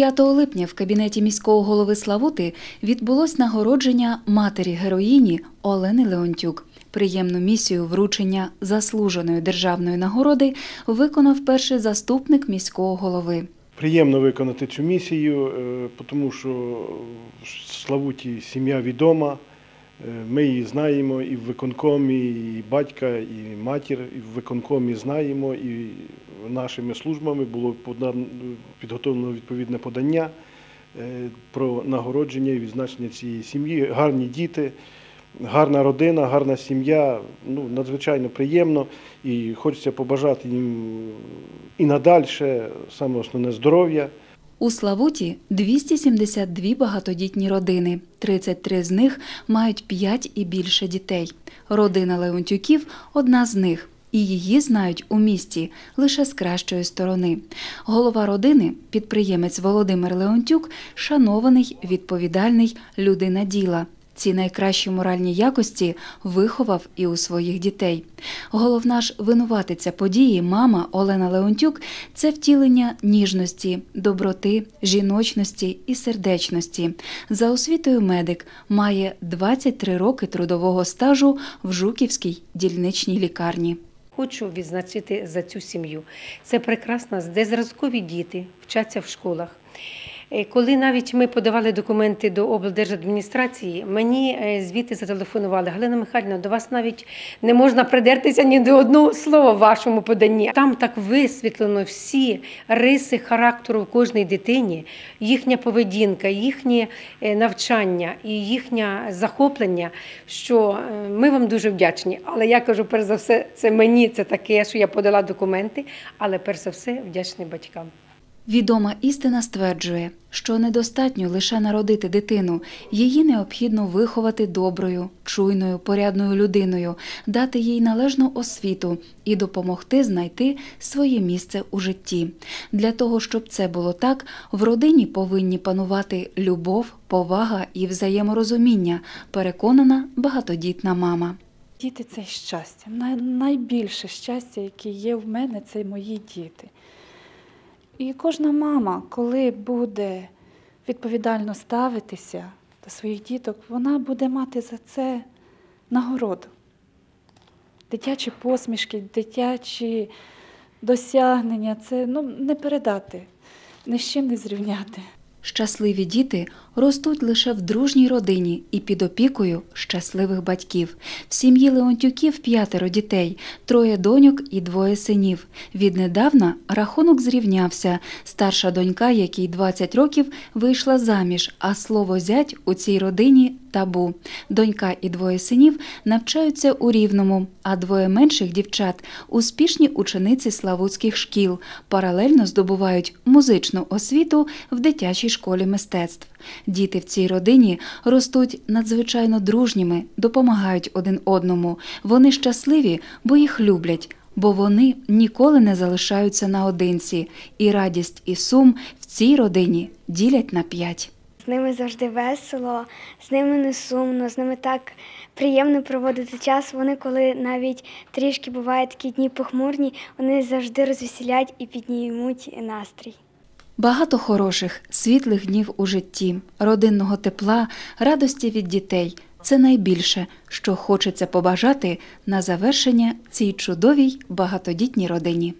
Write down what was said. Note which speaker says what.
Speaker 1: 5 липня в кабінеті міського голови Славути відбулось нагородження матері героїні Олени Леонтюк. Приємну місію вручення заслуженої державної нагороди виконав перший заступник міського голови.
Speaker 2: Приємно виконати цю місію, е, тому що в Славуті сім'я відома. Е, Ми її знаємо і в виконкомі, і батька, і матір, і в виконкомі знаємо, і нашими службами було підготовлено відповідне подання е, про нагородження і відзначення цієї сім'ї. Гарні діти, гарна родина, гарна сім'я. Ну, надзвичайно приємно і хочеться побажати їм і надальше, саме основне здоров'я.
Speaker 1: У Славуті 272 багатодітні родини. 33 з них мають 5 і більше дітей. Родина Леонтюків одна з них. І її знають у місті лише з кращої сторони. Голова родини, підприємець Володимир Леонтюк, шанований, відповідальний, людина діла. Ці найкращі моральні якості виховав і у своїх дітей. Головна ж винуватиця події, мама Олена Леонтюк, це втілення ніжності, доброти, жіночності і сердечності. За освітою медик має 23 роки трудового стажу в Жуківській дільничній лікарні.
Speaker 3: Хочу відзначити за цю сім'ю. Це прекрасно, де зразкові діти вчаться в школах. Е, Коли навіть ми подавали документи до облдержадміністрації, мені е, звідти зателефонували. Галина Михайлівна, до вас навіть не можна придертися ні до одного слова в вашому поданні. Там так висвітлено всі риси характеру в кожній дитині, їхня поведінка, їхнє е, навчання і їхнє захоплення, що ми вам дуже вдячні. Але я кажу, перш за все, це мені це таке, що я подала документи, але перш за все вдячний батькам.
Speaker 1: Відома істина стверджує, що недостатньо лише народити дитину, її необхідно виховати доброю, чуйною, порядною людиною, дати їй належну освіту і допомогти знайти своє місце у житті. Для того, щоб це було так, в родині повинні панувати любов, повага і взаєморозуміння, переконана багатодітна мама.
Speaker 4: Діти це щастя. Най- найбільше щастя, яке є в мене, це мої діти. І кожна мама, коли буде відповідально ставитися до своїх діток, вона буде мати за це нагороду. Дитячі посмішки, дитячі досягнення це ну, не передати, ні з чим не зрівняти.
Speaker 1: Щасливі діти ростуть лише в дружній родині і під опікою щасливих батьків. В сім'ї Леонтюків п'ятеро дітей, троє доньок і двоє синів. Віднедавна рахунок зрівнявся. Старша донька, якій 20 років, вийшла заміж, а слово зять у цій родині табу. Донька і двоє синів навчаються у Рівному, а двоє менших дівчат успішні учениці славутських шкіл, паралельно здобувають музичну освіту в дитячій школі мистецтв. Діти в цій родині ростуть надзвичайно дружніми, допомагають один одному. Вони щасливі, бо їх люблять. Бо вони ніколи не залишаються наодинці, і радість і сум в цій родині ділять на п'ять.
Speaker 5: З ними завжди весело, з ними не сумно, з ними так приємно проводити час. Вони, коли навіть трішки бувають такі дні похмурні, вони завжди розвеселять і піднімуть настрій.
Speaker 1: Багато хороших, світлих днів у житті, родинного тепла, радості від дітей це найбільше, що хочеться побажати на завершення цій чудовій багатодітній родині.